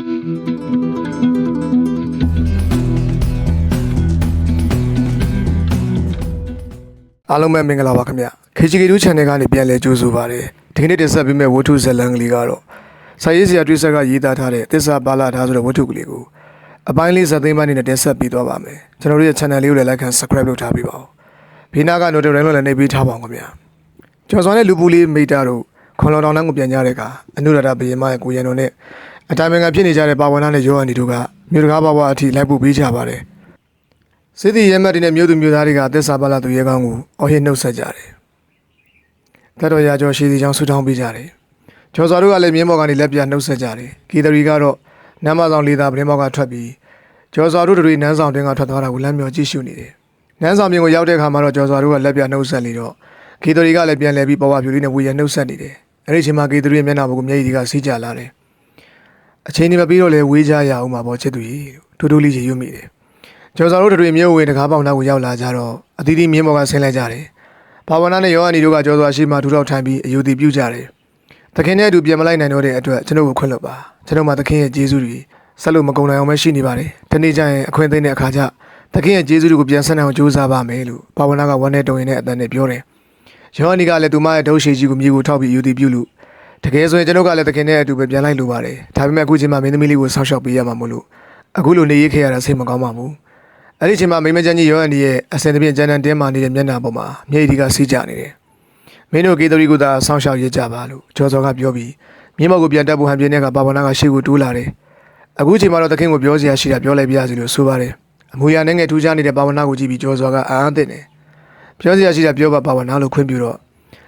အားလုံးပဲမင်္ဂလာပါခင်ဗျ KGK2 channel ကနေပြန်လည်ကြိုဆိုပါရစေဒီကနေ့တင်ဆက်ပေးမယ့်ဝတ္ထုဇာတ်လမ်းကလေးကတော့စာရေးဆရာတွိဆက်ကရေးသားထားတဲ့သစ္စာပါဠထားဆိုတဲ့ဝတ္ထုကလေးကိုအပိုင်းလေးဇာတ်သိမ်းပိုင်းနဲ့တင်ဆက်ပေးသွားပါမယ်ကျွန်တော်တို့ရဲ့ channel လေးကိုလည်း like and subscribe လုပ်ထားပေးပါဦးဘေးနားက notification လို့လည်းနေပေးထားပါအောင်ခင်ဗျကျော်စွာနဲ့လူပူလေးမိတာတို့ခွန်လောင်တောင်တန်းကိုပြန်ကြတဲ့အခါအနုရတဘယင်မရဲ့ကိုရန်တော်နဲ့ အတိုင်းပင်ကဖြစ်နေကြတဲ့ပါဝန်နာနဲ့ရောအန်ဒီတို့ကမြို့တကားဘဝအထိလိုက်ပို့ပေးကြပါတယ်စစ်တီရဲမတ်တွေနဲ့မြို့သူမြို့သားတွေကသစ္စာပါလာသူရဲကောင်းကိုအော်ဟစ်နှုတ်ဆက်ကြတယ်။တတော်ရာကျော်ရှိသည်ကြောင့်ဆူတောင်းပေးကြတယ်။ကျော်စွာတို့ကလည်းမြင်းမော်ကနေလက်ပြနှုတ်ဆက်ကြတယ်။ကီတရီကတော့နမ်းမဆောင်လေးသားပရင်မောက်ကထွက်ပြီးကျော်စွာတို့တွေနန်းဆောင်တွင်ကထွက်သွားတာကိုလမ်းမြော်ကြည့်ရှုနေတယ်။နန်းဆောင်ပြင်ကိုရောက်တဲ့အခါမှာတော့ကျော်စွာတို့ကလက်ပြနှုတ်ဆက်လေတော့ကီတရီကလည်းပြန်လဲပြီးပေါ်ဝပြူလေးနဲ့ဝေရနှုတ်ဆက်နေတယ်။အဲဒီအချိန်မှာကီတရီရဲ့မျက်နှာပေါ်ကိုမျက်ရည်တွေကစီးကြလာတယ်။ အချိန်ကြီးမပြီးတော့လဲဝေးကြရအောင်ပါပေါ့ချစ်သူကြီးထူးထူးလေးရေရွတ်မိတယ်။ကျော်စာတို့တွေမြို့ဝင်တကားပေါက်နောက်ကိုရောက်လာကြတော့အသီးသီးမြင်းမော်ကဆင်းလိုက်ကြတယ်။ဘာဝနာနဲ့ယောဟန်နီတို့ကကျော်စွာရှိမှထူထောက်ထိုင်ပြီးအယူတည်ပြုကြတယ်။သခင်နဲ့အတူပြန်မလိုက်နိုင်တော့တဲ့အတွက်ကျွန်တော်ကိုခွင့်လွှတ်ပါ။ကျွန်တော်မှသခင်ရဲ့ကျေးဇူးတွေဆက်လို့မကုန်နိုင်အောင်ပဲရှိနေပါတယ်။ဒီနေ့ကျရင်အခွင့်အရေးတဲ့အခါကျသခင်ရဲ့ကျေးဇူးတွေကိုပြန်ဆက်နိုင်အောင်ကြိုးစားပါမယ်လို့ဘာဝနာကဝမ်းနဲ့တုံရင်တဲ့အတန်နဲ့ပြောတယ်။ယောဟန်နီကလည်းသူမရဲ့ဒုရှိကြီးကိုမြေကိုထောက်ပြီးအယူတည်ပြုလို့ တကယ်ဆိုရင်ကျွန်တော်ကလည်းသခင်နဲ့အတူပဲပြန်လိုက်လိုပါတယ်။ဒါပေမဲ့အခုချိန်မှာမင်းသမီးလေးကိုဆောက်ရှောက်ပေးရမှာမို့လို့အခုလိုနေရခဲ့ရတာစိတ်မကောင်းပါဘူး။အဲ့ဒီအချိန်မှာမိမကျန်းကြီးရောအန်ဒီရဲ့အစင်တပြင်းကျန်းတန်းတင်းမာနေတဲ့မျက်နှာပေါ်မှာမျက်ရည်တွေကစီးကြနေတယ်။မင်းတို့ကေတရီကသာဆောင်းရှောက်ရကြပါလို့ကျော်စောကပြောပြီးမြင်းမောက်ကိုပြန်တက်ဖို့ဟန်ပြင်းတဲ့ကပါဝနာကရှေ့ကိုတိုးလာတယ်။အခုချိန်မှာတော့သခင်ကိုပြောစရာရှိတာပြောလိုက်ပြရစီလို့ဆိုပါတယ်။အမူအရာနဲ့ငယ်ထူးခြားနေတဲ့ပါဝနာကိုကြည့်ပြီးကျော်စောကအံ့အားသင့်တယ်။ပြောစရာရှိတာပြောပါပါဝနာလို့ခွင့်ပြုတော့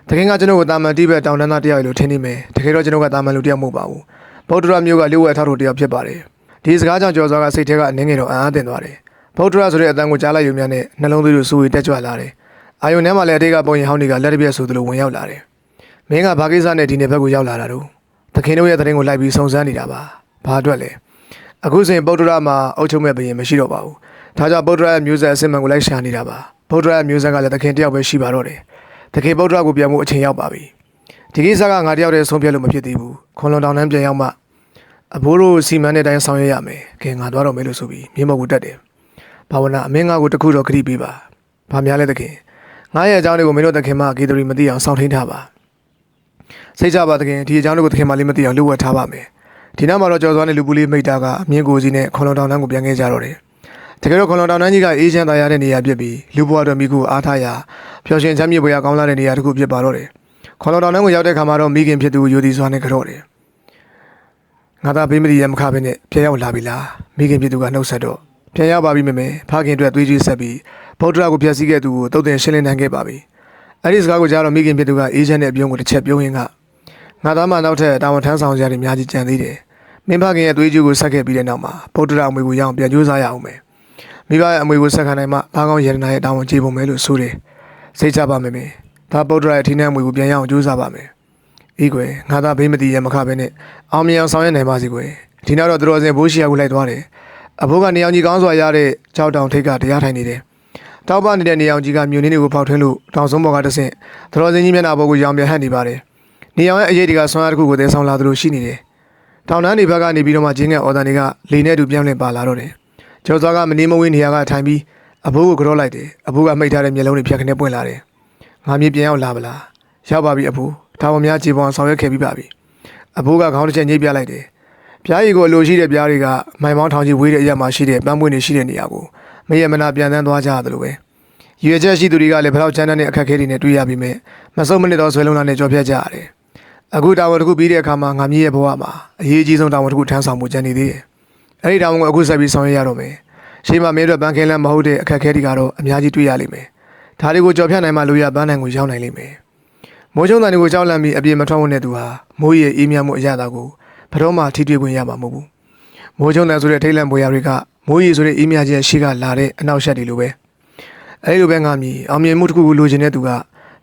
သခင်ကကျွန်တော်ကိုတာမန်တိဘက်တောင်တန်းသားတယောက်လို့ထင်နေမယ်။တကယ်တော့ကျွန်တော်ကတာမန်လူတယောက်မဟုတ်ပါဘူး။ဗုဒ္ဓရမျိုးကလျှို့ဝှက်ထားတော်တယောက်ဖြစ်ပါတယ်။ဒီစကားကြောင့်ကျော်စောကစိတ်ထဲကအနှင်းငယ်တော့အံ့အားသင့်သွားတယ်။ဗုဒ္ဓရဆိုတဲ့အတန်ကိုကြားလိုက်ယူမြနဲ့နှလုံးသွေးတို့စူဝေတက်ကြွလာတယ်။အာယုန်ထဲမှာလည်းအတိတ်ကပုံရင်ဟောင်းတွေကလက်တစ်ပြက်ဆိုသလိုဝင်ရောက်လာတယ်။မင်းကဘာကိစ္စနဲ့ဒီနေ့ဘက်ကိုရောက်လာတာတော့သခင်တို့ရဲ့တရင်ကိုလိုက်ပြီးစုံစမ်းနေတာပါ။ဘာအတွက်လဲ။အခုဆိုရင်ဗုဒ္ဓရမှာအုတ်ချုံမဲ့ဘရင်မရှိတော့ပါဘူး။ဒါကြောင့်ဗုဒ္ဓရရဲ့မျိုးဆက်အစစ်မှန်ကိုလိုက်ရှာနေတာပါ။ဗုဒ္ဓရရဲ့မျိုးဆက်ကလည်းသခင်တယောက်ပဲရှိပါတော့တယ်။ သခင်ဗုဒ္ဓရကိုပြန်ဖို့အချိန်ရောက်ပါပြီ။ဒီကိစ္စကငါတယောက်တည်းဆုံးဖြတ်လို့မဖြစ်သေးဘူး။ခွန်လွန်တောင်တန်းပြန်ရောက်မှအဘိုးတို့စီမံတဲ့အတိုင်းဆောင်ရွက်ရမယ်။ခင်ငါသွားတော့မယ်လို့ဆိုပြီးမြေမုတ်ကိုတက်တယ်။ဘာဝနာအမင်းငါကိုတခုတော့ခရီးပေးပါ။ဘာများလဲတခင်။ငါရဲ့အကြောင်းတွေကိုမင်းတို့တခင်မဂေတရီမသိအောင်စောင့်ထိန်ထားပါ။စိတ်ကြပါတခင်ဒီအကြောင်းတွေကိုတခင်မလေးမသိအောင်လူဝတ်ထားပါမယ်။ဒီနောက်မှာတော့ကျော်စွာနဲ့လူပူလေးမိတ်တာကမြင်းကိုစီနဲ့ခွန်လွန်တောင်တန်းကိုပြန်ခဲ့ကြတော့တယ်။ တကယ်တော့ခွန်လွန်တောင်တန်းကြီးကအေးချမ်းသာရတဲ့နေရာဖြစ်ပြီးလူဘဝတော်မိကိုအားထားရာပျော်ရွှင်ချမ်းမြေ့ပွဲရကောင်းလာတဲ့နေရာတစ်ခုဖြစ်ပါတော့တယ်။ခွန်လွန်တောင်တန်းကိုရောက်တဲ့ခါမှာတော့မိခင်ဖြစ်သူကိုယူသည်စွာနဲ့ကြော့တယ်။ငါသာဘေးမဒီရမခပဲနဲ့ပြန်ရောက်လာပြီလား။မိခင်ဖြစ်သူကနှုတ်ဆက်တော့ပြန်ရောက်ပါပြီမေမေဖခင်အတွက်သွေးကြီးဆက်ပြီးဗုဒ္ဓရာကိုဖျက်ဆီးခဲ့သူကိုတုတ်တင်ရှင်းလင်းနိုင်ခဲ့ပါပြီအဲ့ဒီစကားကိုကြားတော့မိခင်ဖြစ်သူကအေးချမ်းတဲ့အပြုံးကိုတစ်ချက်ပြုံးရင်းကငါသားမနောက်ထပ်တာဝန်ထမ်းဆောင်ကြရတဲ့အများကြီးကြံသေးတယ်မင်းဖခင်ရဲ့သွေးကြီးကိုဆက်ခဲ့ပြီးတဲ့နောက်မှာဗုဒ္ဓရာအမွေကိုရအောင်ပြန်ကြိုးစားရအောင်မယ် မိဘရဲ့အမွေကိုဆက်ခံနိုင်မှဘာကောင်းရတနာရဲ့တာဝန်ကျေပုံမယ်လို့ဆိုတယ်စိတ်ချပါမေမေဒါဗုဒ္ဓရာရဲ့ထိနှံအမွေကိုပြန်ရအောင်ကြိုးစားပါမယ်အေးကွယ်ငါသားဘေးမတည်ရမခပဲနဲ့အောင်မြင်အောင်ဆောင်ရွက်နိုင်ပါစေကွယ်ဒီနောက်တော့သူတော်စင်ဘိုးရှီယာကိုလိုက်သွားတယ်အဖိုးကနေအောင်ကြီးကောင်းစွာရတဲ့ကြောက်တောင်ထိပ်ကတရားထိုင်နေတယ်။တောက်ပနေတဲ့နေအောင်ကြီးကမြို့နေတွေကိုဖောက်ထွင်းလို့တောင်စုံဘော်ကတဆင့်သတော်စင်ကြီးမျက်နှာပေါ်ကိုရောင်ပြန်ဟန့်နေပါတယ်။နေအောင်ရဲ့အရေးတွေကဆွမ်းအားတစ်ခုကိုသဲဆောင်လာသလိုရှိနေတယ်။တောင်တန်းတွေဘက်ကနေပြီးတော့မှဂျင်းငယ်အော်တန်တွေကလေနဲ့တူပြောင်းလဲပါလာတော့တယ်။ ကျော်စွာကမနေမဝေးနေရာကထိုင်ပြီးအဖိုးကိုကြော့လိုက်တယ်။အဖိုးကမိတ်ထားတဲ့မျက်လုံးတွေဖြတ်ခနဲ့ပွင့်လာတယ်။ငါမြေပြန်ရောက်လာပလား။ရောက်ပါပြီအဖိုး။ဒါပေါ်များခြေပေါ်ဆောင်ရွက်ခဲ့ပြီးပါပြီ။အဖိုးကခေါင်းတစ်ချက်ညှိပြလိုက်တယ်။ပြားရီကိုအလိုရှိတဲ့ပြားတွေကမိုင်ပေါင်းထောင်ကြီးဝေးတဲ့အရာမှာရှိတဲ့ပန်းပွင့်တွေရှိတဲ့နေရာကိုမရမနာပြန်တန်းသွားကြရတယ်လို့ပဲရွေချက်ရှိသူတွေကလည်းဘယ်တော့ချမ်းတဲ့အခက်အခဲတွေနဲ့တွေ့ရပြီးမြဲမစုံမနစ်တော့ဆွဲလုံးလာနဲ့ကြော်ဖြတ်ကြရတယ်အခုတာဝန်တစ်ခုပြီးတဲ့အခါမှာငါမြည်ရဲ့ဘဝမှာအရေးကြီးဆုံးတာဝန်တစ်ခုထမ်းဆောင်မှုကြံနေသေးတယ် အဲ့ဒီတာဝန်ကိုအခုဆက်ပြီးဆောင်ရွက်ရတော့မယ်ရှေ့မှာမင်းတို့ဘန်ကင်းလန်းမဟုတ်တဲ့အခက်အခဲတွေကတော့အများကြီးတွေ့ရလိမ့်မယ်ဒါတွေကိုကြော်ဖြတ်နိုင်မှလူရပန်းနိုင်ကိုရောက်နိုင်လိမ့်မယ်မိုးချုံတန်တွေကိုကြောက်လန့်ပြီးအပြေမထွက်ဝင်တဲ့သူဟာမိုးရဲ့အေးမြတ်မှုအရသာကိုဘယ်တော့မှထိတွေ့ခွင့်ရမှာမဟုတ်ဘူး။မိုးချုံတယ်ဆိုတဲ့ထိတ်လန့်ပွေရတွေကမိုးရီဆိုတဲ့အေးမြချက်ရှိကလာတဲ့အနောက်ရှက်တွေလိုပဲ။အဲဒီလိုပဲငါမြည်အောင်မြင်မှုတစ်ခုကိုလိုချင်တဲ့သူက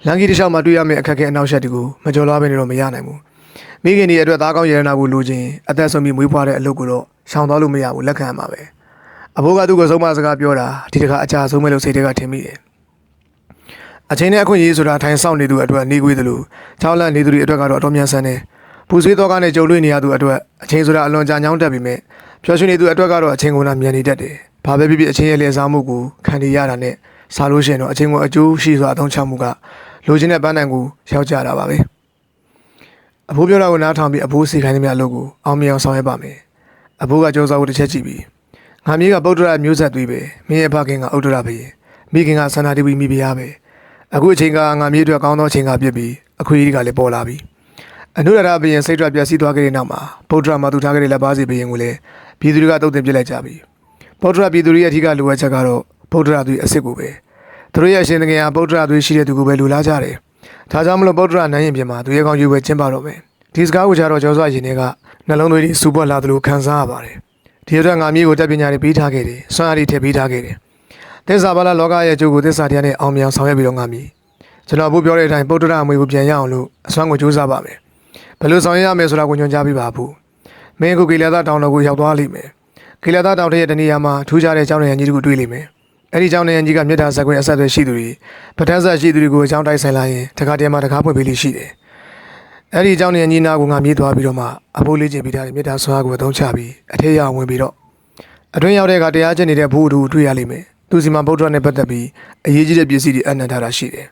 လန်ကီတစ်လျှောက်မှာတွေ့ရမယ့်အခက်အခဲအနောက်ရှက်တွေကိုမကြော်လွားဘဲနေတော့မရနိုင်ဘူး။မိခင်ဒီအတွက်သားကောင်းရတနာကိုလိုချင်အသက်ဆုံးပြီးမွေးဖွားတဲ့အလုပ်ကိုတော့ ရှောင်သွားလို့မရဘူးလက်ခံရမှာပဲ။အဘိုးကသူ့ကိုဆုံးမစကားပြောတာဒီတခါအကြဆုံးမဲ့လို့စိတ်ထဲကထင်မိတယ်။အချင်းနဲ့အခွင့်အရေးဆိုတာထိုင်ဆောင်နေသူအတွက်နေကွေးတယ်လို့ချောင်းလန့်နေသူတွေအတွက်ကတော့အတော်များဆန်းတယ်။ပူဆွေးတော့ကနေကြုံတွေ့နေရသူအတွက်အချိန်ဆိုတာအလွန်ကြာညောင်းတက်ပြီမဲ့ပျော်ရွှင်နေသူအတွက်ကတော့အချိန်ကုန်တာမြန်နေတတ်တယ်။ဘာပဲဖြစ်ဖြစ်အချိန်ရဲ့လည်စားမှုကိုခံနေရတာနဲ့စားလို့ရှိရင်တော့အချိန်ကိုအကျိုးရှိစွာအသုံးချမှုကလိုချင်တဲ့ပန်းတိုင်ကိုရောက်ကြတာပါပဲ။အဖိုးပြောတာကိုနားထောင်ပြီးအဖိုးစီခိုင်းသမျှအလုပ်ကိုအောင်မြင်အောင်ဆောင်ရွက်ပါမယ်။ အဖိုးကကြောစားဖို့တစ်ချက်ကြည့်ပြီးငါမြေးကပုဒ္ဒရာမျိုးဆက်သွေးပဲမင်းရဲ့ဖခင်ကဥဒ္ဒရာဘရင်မိခင်ကဆန္ဒတိပိမိဖုရားပဲအခုအချိန်ကငါမြေးအတွက်ကောင်းသောအချိန်ကဖြစ်ပြီးအခွေအရေးကလည်းပေါ်လာပြီအနုရဒဘရင်စိတ်ထွက်ပျက်စီးသွားခဲ့တဲ့နောက်မှာဗုဒ္ဓရာမှာသူထားခဲ့တဲ့လက်ပါစီဘရင်ကိုလည်းပြည်သူတွေကတုတ်တင်ပြစ်လိုက်ကြပြီဗုဒ္ဓရာပြည်သူတွေရဲ့အထူးလိုအပ်ချက်ကတော့ဗုဒ္ဓရာသူအစ်စ်ကိုပဲသူတို့ရဲ့အရှင်သခင်ဟာဗုဒ္ဓရာသူရှိတဲ့သူကိုပဲလူလားကြတယ်ဒါကြောင့်မလို့ဗုဒ္ဓရာနိုင်ရင်ပြင်မှာသူရဲ့ကောင်းရွေးပွဲကျင်းပတော့မယ်ဒီစကားကိုကြတော့ကျော်စွာရင်တွေက နှလုံးသွေးတွေစူပွက်လာသလိုခံစားရပါတယ်။ဒီအတွက်ငါမျိုးကိုတက်ပညာတွေပေးထားခဲ့တယ်။စွမ်းအားတွေထည့်ပေးထားခဲ့တယ်။သစ္စာဘာလာလောကရဲ့အကျိုးကိုသစ္စာတရားနဲ့အောင်မြင်ဆောင်ရွက်ပြီးတော့ငါမျိုးကျွန်တော်ဘုပြောတဲ့အတိုင်းပုတ္တရအမွေကိုပြန်ရအောင်လို့အစွမ်းကိုစူးစမ်းပါမယ်။ဘယ်လိုဆောင်ရွက်ရမလဲဆိုတာကိုညွှန်ကြားပေးပါဘူး။မင်းအခုကိလေသာတောင်တော်ကိုရောက်သွားလိမ့်မယ်။ကိလေသာတောင်ထရဲ့တနေရာမှာထူးခြားတဲ့ကျောင်းရံကြီးတခုတွေ့လိမ့်မယ်။အဲဒီကျောင်းရံကြီးကမြေတားဆက်ခွင့်အဆက်အသွယ်ရှိသူတွေပဋ္ဌာန်းဆက်ရှိသူတွေကိုအကြောင်းတိုက်ဆိုင်လာရင်တခါတည်းမှာတခါဖွင့်ပေးလိရှိတယ်။ အဲ့ဒီအကြောင်းနဲ့ညီနာကငါမြေးသွားပြီးတော့မှအဖိုးလေးကျင်ပြီးတာမြေတာဆွာကိုအသုံးချပြီးအထက်ရောက်ဝင်ပြီးတော့အတွင်းရောက်တဲ့အခါတရားကျင့်နေတဲ့ဘုဒ္ဓတွေ့ရလိမ့်မယ်သူစီမံဗုဒ္ဓနဲ့ပတ်သက်ပြီးအရေးကြီးတဲ့ပစ္စည်းတွေအနန္တတာရှိတယ်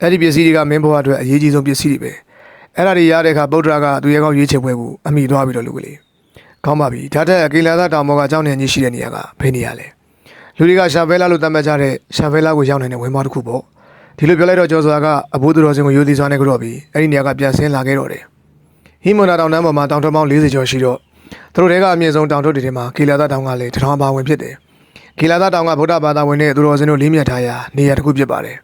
အဲ့ဒီပစ္စည်းတွေကမင်းဘဝအတွက်အရေးကြီးဆုံးပစ္စည်းတွေပဲအဲ့ဒါတွေရတဲ့အခါဗုဒ္ဓကသူရဲ့ကောင်းရွေးချယ်ပွဲကိုအမိသွားပြီးတော့လူကလေးကောင်းပါပြီဒါထက်ကိလာသတောင်ပေါ်ကအကြောင်းနဲ့ညီရှိတဲ့နေရာကဘယ်နေရာလဲလူတွေကရှာဖဲလာလို့တတ်မှတ်ကြတဲ့ရှာဖဲလာကိုရောက်နေတဲ့ဝင်းမတစ်ခုပေါ့ ဒီလိုပြောလိုက်တော့ကျော်စွာကအဘိုးသူတော်စင်ကိုယူသည်စွာနဲ့ကြော့ပြီးအဲ့ဒီနေရာကပြန်ဆင်းလာခဲ့တော့တယ်ဟိမွန်နာတောင်တန်းပေါ်မှာတောင်ထပေါင်း40ကျော်ရှိတော့သူတို့တွေကအမြင့်ဆုံးတောင်ထုတ်တွေထဲမှာကေလာသတောင်ကလည်းတထောင်ပါဝင်ဖြစ်တယ်ကေလာသတောင်ကဗုဒ္ဓဘာသာဝင်တဲ့သူတော်စင်တို့လေးမြတ်ထားရာနေရာတစ်ခုဖြစ်ပါတယ်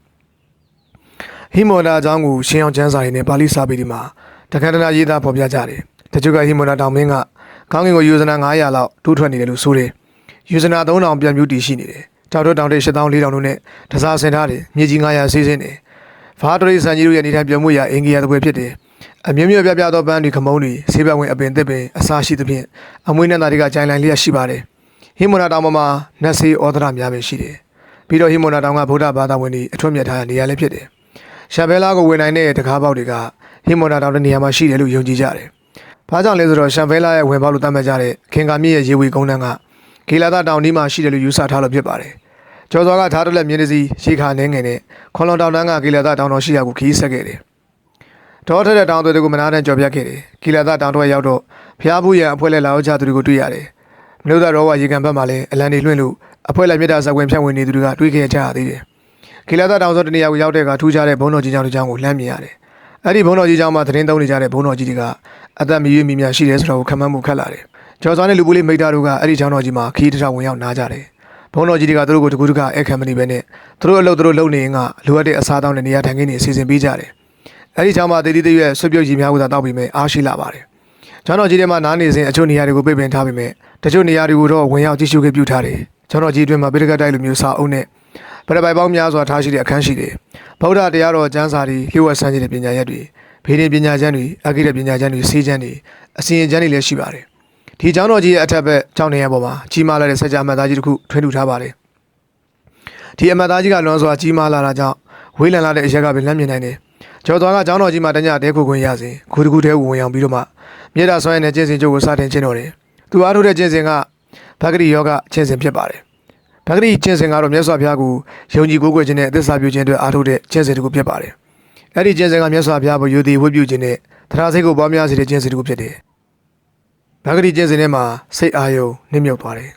ဟိမောနာအကြောင်းကိုရှင်းအောင်ကျမ်းစာရင်းနဲ့ပါဠိစာပေဒီမှာတခန္ဓနာရေးသားဖော်ပြကြတယ်တချို့ကဟိမောနာတောင်မင်းကခေါင်းငင်ကိုယူဇနာ900လောက်တိုးထွက်နေတယ်လို့ဆိုတယ်ယူဇနာ3000ပြန်ပြူတည်ရှိနေတယ် တောက်တော့တောင်တဲ့8400တို့နဲ့တစားဆင်ထားတယ်မြေကြီး900ဆေးစင်းတယ်ဖားတရိစံကြီးတို့ရဲ့နေထိုင်ပြမှုရာအင်္ဂီယာတစ်ပွဲဖြစ်တယ်အမျိုးမျိုးပြပြသောပန်းတွေခမုံးတွေဆေးပြဝင်အပင်သစ်ပင်အစာရှိသဖြင့်အမွေးနဲ့သားတွေကကြိုင်လိုင်လျက်ရှိပါတယ်ဟိမောနာတောင်ပေါ်မှာနတ်ဆေးဩဒရများပဲရှိတယ်ပြီးတော့ဟိမောနာတောင်ကဗုဒ္ဓဘာသာဝင်တွေအထွတ်မြတ်ထားတဲ့နေရာလည်းဖြစ်တယ်ရှာဘဲလာကိုဝင်နိုင်တဲ့တကားပေါက်တွေကဟိမောနာတောင်တဲ့နေရာမှာရှိတယ်လို့ယုံကြည်ကြတယ်။ဘာကြောင့်လဲဆိုတော့ရှာဘဲလာရဲ့ဝင်ပေါက်လို့သတ်မှတ်ကြတဲ့ခင်ကာမြစ်ရဲ့ရေဝေကုန်းတန်းကဂေလာသာတောင်ဒီမှာရှိတယ်လို့ယူဆထားလို့ဖြစ်ပါတယ်။ ကျော်စောကထားတလက်မြင်းတစီရှေခါနှင်းငယ်နဲ့ခွန်လွန်တောင်တန်းကဂေလာသာတောင်တော်ရှိရာကိုခီးဆက်ခဲ့တယ်။ဒေါ်ထက်တဲ့တောင်တွေကိုမနာတဲ့ကြော်ပြတ်ခဲ့တယ်။ဂေလာသာတောင်တော်ရောက်တော့ဖျားဘူးရန်အဖွဲလက်လာအောင်ချသူတွေကိုတွေ့ရတယ်။မြို့သားတော်ဝရေကန်ဘက်မှာလည်းအလံတွေလွှင့်လို့အဖွဲလက်မြစ်တာဇက်ဝင်ဖြန့်ဝင်နေသူတွေကတွေ့ခဲ့ကြရသေးတယ်။ဂေလာသာတောင်စောတနေရာကိုရောက်တဲ့အခါထူးခြားတဲ့ဘုံတော်ကြီးကျောင်းတစ်ကျောင်းကိုလှမ်းမြင်ရတယ်။အဲ့ဒီဘုံတော်ကြီးကျောင်းမှာသတင်းသုံးနေကြတဲ့ဘုံတော်ကြီးတွေကအသက်မရွေးမိများရှိတယ်ဆိုတော့ခံမှန်းမှုခက်လာတယ်။ကျော်စောနဲ့လူပူလေးမိသားတို့ကအဲ့ဒီကျောင်းတော်ကြီးမှာခီးတစ်ထောင်ဝင်ရောက်နားကြတယ်။ ဘုံတော်ကြီးတွေကသူတို့ကိုတကူတကအခမ်းမနေပဲနဲ့သူတို့အလုပ်သူတို့လုပ်နေရင်ကလိုအပ်တဲ့အစားအသောက်နဲ့နေရာထိုင်ခင်းတွေအစီအစဉ်ပေးကြတယ်။အဲ့ဒီကျောင်းမှာတည်တည်တည်ရဲ့ဆွပြုတ်ကြီးများကသာတောက်ပြီးမဲ့အားရှိလာပါတယ်။ကျောင်းတော်ကြီးထဲမှာနားနေစဉ်အချို့နေရာတွေကိုပိတ်ပင်ထားပြီးမဲ့တချို့နေရာတွေကိုတော့ဝင်ရောက်ကြည့်ရှုခဲ့ပြုထားတယ်။ကျောင်းတော်ကြီးအတွင်းမှာပိဋကတ်တိုက်လိုမျိုးစာအုပ်နဲ့ပရပိုင်ပေါင်းများစွာထားရှိတဲ့အခန်းရှိတယ်။ဗုဒ္ဓတရားတော်ကျမ်းစာတွေလျှို့ဝှက်ဆန်းကျင်တဲ့ပညာရက်တွေဖေးနေပညာချမ်းတွေအကိတဲ့ပညာချမ်းတွေစီးချမ်းတွေအစီရင်ချမ်းတွေလည်းရှိပါတယ်။ ဒီကျောင်းတော်ကြီးရဲ့အထက်ဘက်ကျောင်းနေရပေါ်မှာကြီးမားလာတဲ့ဆက်ကြအမှတ်သားကြီးတစ်ခုထွန်းထူထားပါတယ်။ဒီအမှတ်သားကြီးကလွန်စွာကြီးမားလာတာကြောင့်ဝေးလံလာတဲ့အရက်ကပဲလမ်းမြင်နိုင်တယ်။ကျော်သွားကကျောင်းတော်ကြီးမှာတညတဲခုခွင့်ရစဉ်ခုတခုတည်းဝင်အောင်ပြီးတော့မှမြေတာဆွမ်းရတဲ့ကျင့်စဉ်ကျုပ်ကိုစတင်ချင်းတော်တယ်။သူအားထုတ်တဲ့ကျင့်စဉ်ကဘဂရိယောဂကျင့်စဉ်ဖြစ်ပါတယ်။ဘဂရိကျင့်စဉ်ကတော့မြတ်စွာဘုရားကိုယုံကြည်ကိုးကွယ်ခြင်းနဲ့အသစ္စာပြုခြင်းအတွက်အားထုတ်တဲ့ကျင့်စဉ်တစ်ခုဖြစ်ပါတယ်။အဲ့ဒီကျင့်စဉ်ကမြတ်စွာဘုရားကိုယုံကြည်ဝတ်ပြုခြင်းနဲ့တရားစိတ်ကိုပွားများစေတဲ့ကျင့်စဉ်တစ်ခုဖြစ်တယ်။ ဘဂရိကျင့်စဉ်ထဲမှာစိတ်အာယုံနှိမ့်မြုပ်သွားတယ်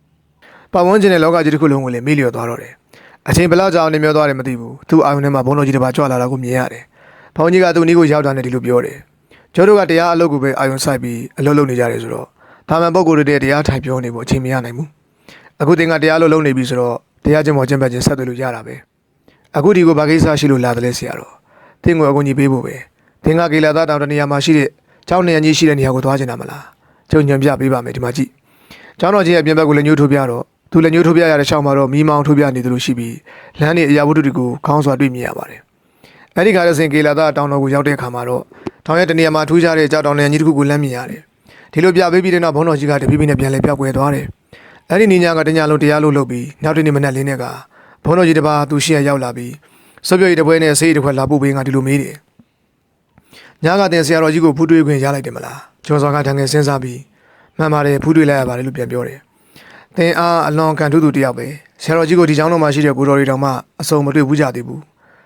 ။ပတ်ဝန်းကျင်တဲ့လောကကြီးတစ်ခုလုံးကိုလည်းမေ့လျော့သွားတော့တယ်။အချိန်ဘယ်လောက်ကြာအောင်နှိမ့်မြုပ်သွားတယ်မသိဘူး။သူ့အာယုံထဲမှာဘုန်းတော်ကြီးတစ်ပါးကြွလာတာကိုမြင်ရတယ်။ဘုန်းကြီးကသူ့နီးကိုရောက်တာနဲ့ဒီလိုပြောတယ်။ကျောတို့ကတရားအလုပ်ကိုပဲအာယုံဆိုင်ပြီးအလုပ်လုပ်နေကြတယ်ဆိုတော့တာမန်ပုဂ္ဂိုလ်တွေတရားထိုင်ပြောနေဖို့အချိန်မရနိုင်ဘူး။အခုတင်ကတရားလုပ်လုပ်နေပြီဆိုတော့တရားကျင့်ပေါ်ကျင့်ပတ်ခြင်းဆက်သွယ်လို့ရတာပဲ။အခုဒီကိုဘာကိစ္စရှိလို့လာတယ်လဲဆရာတော်။တင်းကိုအကူကြီးပေးဖို့ပဲ။တင်းကကေလာသားတောင်တနေရာမှာရှိတဲ့ ကျောင်းနေရာကြီးရှိတဲ့နေရာကိုသွားချင်တာမလား။ကျုံညံပြပေးပါမယ်ဒီမှာကြည့်။ကျောင်းတော်ကြီးရဲ့ပြင်ဘက်ကိုလည်းညှိုးထိုးပြတော့သူလည်းညှိုးထိုးပြရတဲ့ရှောင်းမှာတော့မီးမောင်းထိုးပြနေသလိုရှိပြီးလမ်းနေအရာဝတ္ထုတွေကိုခေါင်းစွာတွေ့မြင်ရပါတယ်။အဲဒီခါရစဉ်ကေလာသားတောင်တော်ကိုရောက်တဲ့အခါမှာတော့ထောင်ရဲ့တနေရာမှာထူးခြားတဲ့ကြောက်တောင်နေရာကြီးတစ်ခုကိုလမ်းမြင်ရတယ်။ဒီလိုပြပေးပြီးတဲ့နောက်ဘုန်းတော်ကြီးကတပိပိနဲ့ပြန်လဲပြောက်ွယ်သွားတယ်။အဲဒီနေညာကတညာလုံးတရားလို့လုပ်ပြီးနောက်တစ်နေ့မနက်လင်းတဲ့ကဘုန်းတော်ကြီးတစ်ပါးသူရှိရရောက်လာပြီးစောပြောရီတစ်ပွဲနဲ့ဆေးရီတစ်ခွက်လာပို့ပေးငါဒီလိုမေးတယ်။ ညကတင်ဆရာတော်ကြီးကိုဖူးတွေးခွင့်ရလိုက်တယ်မလားကျော်စောကတန်ငယ်စဉ်းစားပြီးမှန်ပါတယ်ဖူးတွေးလိုက်ရပါတယ်လို့ပြန်ပြောတယ်သင်အားအလွန်ကန်ထုသူတယောက်ပဲဆရာတော်ကြီးကိုဒီเจ้าတော်မှာရှိတဲ့ကိုတော်တွေတောင်မှအစုံမတွေ့ဘူးကြသေးဘူး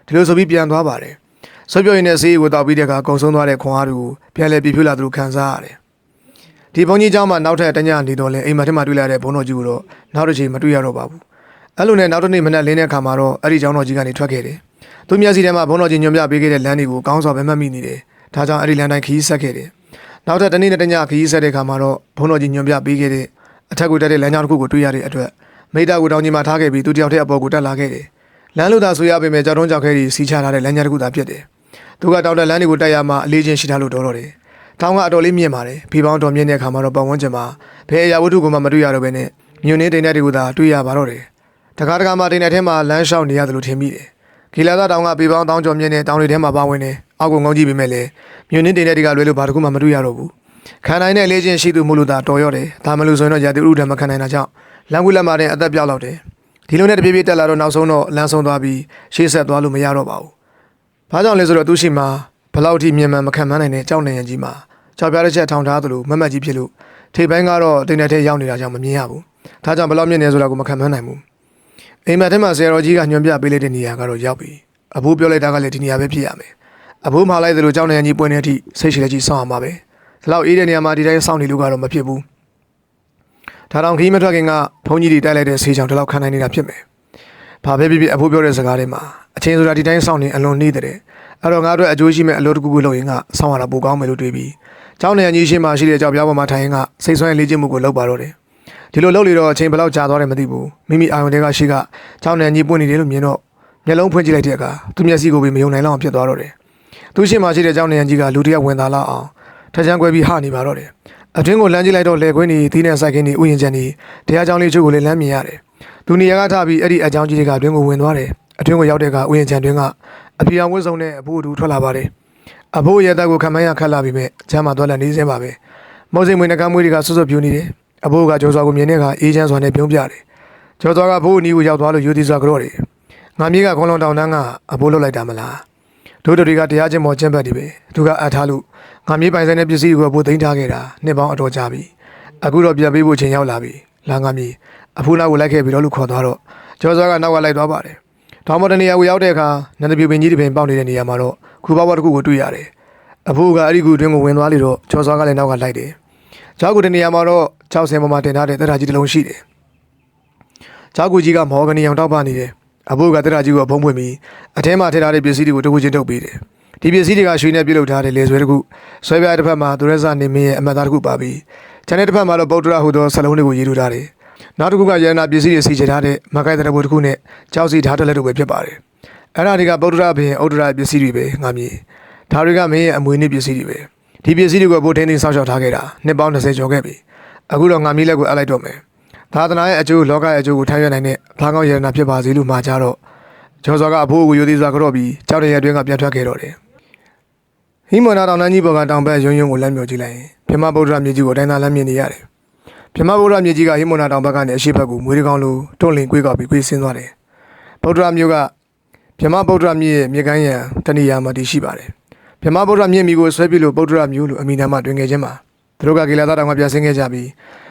ဒီလိုဆိုပြီးပြန်သွားပါတယ်ဆွပြောရင်တဲ့ဆေးကိုတောက်ပြီးတဲ့အခါကုံဆုံးသွားတဲ့ခွန်အားတွေကိုပြန်လဲပြပြလာသူခံစားရတယ်ဒီဘုန်းကြီးเจ้าမှာနောက်ထပ်တညနေတော့လဲအိမ်မထက်မှာတွေ့လာတဲ့ဘုန်းတော်ကြီးကိုတော့နောက်တစ်ချိန်မတွေ့ရတော့ပါဘူးအဲ့လိုနဲ့နောက်တစ်နေ့မနက်လင်းတဲ့အခါမှာတော့အဲ့ဒီเจ้าတော်ကြီးကနေထွက်ခဲ့တယ်သူမျက်စိထဲမှာဘုန်းတော်ကြီးညွှန်ပြပေးခဲ့တဲ့လမ်းတွေကိုကောင်းစွာပဲမှတ်မိနေတယ် ဒါကြောင့်အဲ့ဒီလမ်းတိုင်းခရီးဆက်ခဲ့တယ်နောက်ထပ်တနေ့နဲ့တညခရီးဆက်တဲ့အခါမှာတော့ဘုန်းတော်ကြီးညွှန်ပြပေးခဲ့တဲ့အထက်ကိုတက်တဲ့လမ်းကြောင်းတစ်ခုကိုတွေ့ရတဲ့အတွက်မိသားကိုတောင်းကြီးမှာထားခဲ့ပြီးသူတယောက်တည်းအပေါ်ကိုတက်လာခဲ့တယ်လမ်းလို့သာဆိုရပေမဲ့ကြောက်တုံးကြောက်ခဲကြီးစီးချထားတဲ့လမ်းကြားတစ်ခုသာဖြစ်တယ်သူကတောင်းတဲ့လမ်းတွေကိုတက်ရမှအလေးချင်းရှိထားလို့တော်တော်တယ်တောင်းကအတော်လေးမြင့်ပါတယ်ဖီပေါင်းတော်မြင့်တဲ့အခါမှာတော့ပတ်ဝန်းကျင်မှာဘယ်အရာဝတ္ထုကိုမှမတွေ့ရတော့ဘဲနဲ့မြုံနေတိန်တဲ့တွေကိုသာတွေ့ရပါတော့တယ်တခါတခါမှတိန်တဲ့ထဲမှာလမ်းလျှောက်နေရတယ်လို့ထင်မိတယ် ဂီလာသာတောင်ကပေပေါင်းတောင်းကျော်မြင့်တဲ့တောင်တွေထဲမှာပါဝင်နေအောက်ကငုံကြည့်ပေမဲ့လည်းမြုံနေတိန်တဲ့တွေကလွဲလို့ဘာတစ်ခုမှမတွေ့ရတော့ဘူးခံနိုင်တဲ့လေးချင်းရှိသူမို့လို့သာတော်ရော့တယ်ဒါမှလို့ဆိုရင်တော့ရာသီဥတုဓာတ်မခံနိုင်တာကြောင့်လမ်းကူးလက်မာတဲ့အသက်ပြောက်လောက်တယ်ဒီလိုနဲ့တပြေးပြေးတက်လာတော့နောက်ဆုံးတော့လမ်းဆုံးသွားပြီးရှေ့ဆက်သွားလို့မရတော့ပါဘူးဘာကြောင့်လဲဆိုတော့သူရှိမှာဘလောက်ထိမြန်မှန်မခံမနိုင်တဲ့ကြောက်နေရင်ကြီးမှာကြောက်ပြားတစ်ချက်ထောင်ထားသလိုမမတ်ကြီးဖြစ်လို့ထိပ်ပိုင်းကတော့တိမ်တဲ့ထဲရောက်နေတာကြောင့်မမြင်ရဘူးဒါကြောင့်ဘလောက်မြင့်နေဆိုတာကိုမခံမနိုင်ဘူး အိမ်မက်ထဲမှာဆရာတော်ကြီးကညွှန်ပြပေးလိုက်တဲ့နေရာကတော့ရောက်ပြီအဖိုးပြောလိုက်တာကလည်းဒီနေရာပဲဖြစ်ရမယ်အဖိုးမှားလိုက်သလိုကြောက်နေရင်ကြီးပွင့်နေတဲ့အထိစိတ်ရှိလက်ကြီးစောင့်အောင်ပါပဲဒီလောက်အေးတဲ့နေရာမှာဒီတိုင်းစောင့်နေလို့ကတော့မဖြစ်ဘူးဒါတောင်ခီးမထွက်ခင်ကဘုန်းကြီးတွေတိုက်လိုက်တဲ့ဆေးချောင်ဒီလောက်ခံနိုင်နေတာဖြစ်မယ်ဘာပဲဖြစ်ဖြစ်အဖိုးပြောတဲ့စကားတွေမှာအချင်းဆိုတာဒီတိုင်းစောင့်နေအလွန်နေတဲ့အဲ့တော့ငါတို့အကျိုးရှိမဲ့အလုပ်တစ်ခုခုလုပ်ရင်ကစောင့်ရတာပိုကောင်းမယ်လို့တွေးပြီးကျောင်းနေရကြီးရှင်းမှရှိတဲ့ကြောက်ပြားပေါ်မှာထိုင်ရင်ကစိတ်ဆွမ်းလေ့ကျင့်မှုကိုလုပ်ပါတော့တယ် ဒီလိုလုပ်လေတော့အချိန်ဘယ်လောက်ကြာသွားတယ်မသိဘူးမိမိအာရုံတွေကရှိကကျောင်းနေကြီးပွင့်နေတယ်လို့မြင်တော့မျက်လုံးဖွင့်ကြည့်လိုက်တဲ့အခါသူမျက်စိကိုပဲမယုံနိုင်လောက်အောင်ဖြစ်သွားတော့တယ်သူရှင်းမှရှိတဲ့ကျောင်းနေကြီးကလူတစ်ယောက်ဝင်လာလောက်အောင်ထချမ်းကွဲပြီးဟနေပါတော့တယ်အတွင်းကိုလမ်းကြည့်လိုက်တော့လေကွင်းကြီးသီးနှံဆိုင်ကင်းကြီးဥယျာဉ်ချန်ကြီးတရားကျောင်းလေးချို့ကိုလည်းလမ်းမြင်ရတယ်သူနေရာကထပြီးအဲ့ဒီအကြောင်းကြီးတွေကအတွင်းကိုဝင်သွားတယ်အတွင်းကိုရောက်တဲ့အခါဥယျာဉ်ချန်တွင်ကအပြေအောင်ဝတ်စုံနဲ့အဖိုးအတူထွက်လာပါတယ်အဖိုးရဲ့တက်ကိုခံမရခတ်လာပြီးမဲ့ချမ်းမှာသွားလာနေစင်းပါပဲမော်စိမ်မွေနှကမ်းမွေးတွေကဆွတ်ဆွတ်ပြူနေတယ် အဖိုးကကျော်စွာကိုမြင်တဲ့အခါအေးချမ်းစွာနဲ့ပြုံးပြတယ်ကျော်စွာကဘိုးအနီးကိုရောက်သွားလို့ယူသည်စွာကြော့တယ်ငါမြေးကခေါလုံးတောင်တန်းကအဖိုးလွတ်လိုက်တာမလားတို့တို့တွေကတရားချင်းမော်ချင်းဘက်ဒီပဲသူကအပ်ထားလို့ငါမြေးပိုင်ဆိုင်တဲ့ပစ္စည်းကိုဘိုးသိမ်းထားခဲ့တာနှစ်ပေါင်းအတော်ကြာပြီအခုတော့ပြန်ပေးဖို့ချိန်ရောက်လာပြီလာငါမြေးအဖိုးနောက်ကိုလိုက်ခဲ့ပြီးတော့လူခေါ်သွားတော့ကျော်စွာကနောက်ကလိုက်သွားပါတယ်ထောင်မတနေရာကိုရောက်တဲ့အခါနန္ဒပြူပင်ကြီးတစ်ပင်ပေါက်နေတဲ့နေရာမှာတော့ခူပေါက်တစ်ခုကိုတွေ့ရတယ်အဖိုးကအဲ့ဒီကူတွင်ကိုဝင်သွားလေတော့ကျော်စွာကလည်းနောက်ကလိုက်တယ်။ကျောက်ကူတနေရာမှာတော့ ၆ဆင်ပေါ်မှာတင်ထားတဲ့တက်တာကြီးတစ်လုံးရှိတယ်။ကျောက်ကူကြီးကမော်ဂနီအောင်တောက်ပနေတယ်။အဖိုးကတက်တာကြီးကိုဖုံးပွင့်ပြီးအထဲမှာထည့်ထားတဲ့ပစ္စည်းတွေကိုတစ်ခုချင်းထုတ်ပေးတယ်။ဒီပစ္စည်းတွေကရွှေနဲ့ပြုလုပ်ထားတဲ့လေဆွဲတစ်ခုဆွဲပြားတစ်ဖက်မှာသူရဲစာနေမင်းရဲ့အမတ်သားတစ်ခုပါပြီးခြံတဲ့တစ်ဖက်မှာတော့ဗုဒ္ဓရာဟူသောဆလုံးတွေကိုရေးထုတ်ထားတယ်။နောက်တစ်ခုကရဟနာပစ္စည်းတွေစီချထားတဲ့မကိုက်တဲ့ဘုတ်တစ်ခုနဲ့ကြောက်စီထားတဲ့လက်တို့ပဲဖြစ်ပါတယ်။အဲ့ဒါတွေကဗုဒ္ဓရာဘင်ဥဒ္ဒရာပစ္စည်းတွေပဲငါမြည်။ဒါတွေကမင်းရဲ့အမွေနှိပစ္စည်းတွေပဲ။ဒီပစ္စည်းတွေကိုဘိုးထင်းထင်းဆောက်ရှောက်ထားခဲ့တာနှစ်ပေါင်း20ကျော်ခဲ့ပြီ။ အခုတော့ငါမြည်လက်ကိုအပ်လိုက်တော့မယ်။သာသနာရဲ့အကျိုးလောကရဲ့အကျိုးကိုထမ်းရွက်နိုင်တဲ့ဘာကောင်းရတနာဖြစ်ပါစေလို့မှာကြတော့ကျော်စောကအဖိုးကိုယူသေးစွာကြော့ပြီးကြောက်တဲ့ရဲတွင်းကပြန်ထွက်ခဲ့တော့တယ်။ဟိမနာတောင်တန်းကြီးပေါ်ကတောင်ဘက်ရုံရုံကိုလမ်းမြော်ကြည့်လိုက်ရင်ပြမဗုဒ္ဓမြေကြီးကိုတိုင်းသာလမ်းမြင်နေရတယ်။ပြမဗုဒ္ဓမြေကြီးကဟိမနာတောင်ဘက်ကနေအရှိဘက်ကိုမွေးတကောင်းလိုတွန့်လင်ကွေးကောက်ပြီးကွေးဆင်းသွားတယ်။ဗုဒ္ဓမြို့ကပြမဗုဒ္ဓမြေရဲ့မြေကမ်းရံတဏီယာမှာတည်ရှိပါတယ်။ပြမဗုဒ္ဓမြေမီကိုဆွဲပြီးလို့ဗုဒ္ဓမြို့လို့အမိနာမတွင်ခဲ့ခြင်းမှာ သူတို့ကဂေလာသားတောင်ကပြန်ဆင်းခဲ့ကြပြီး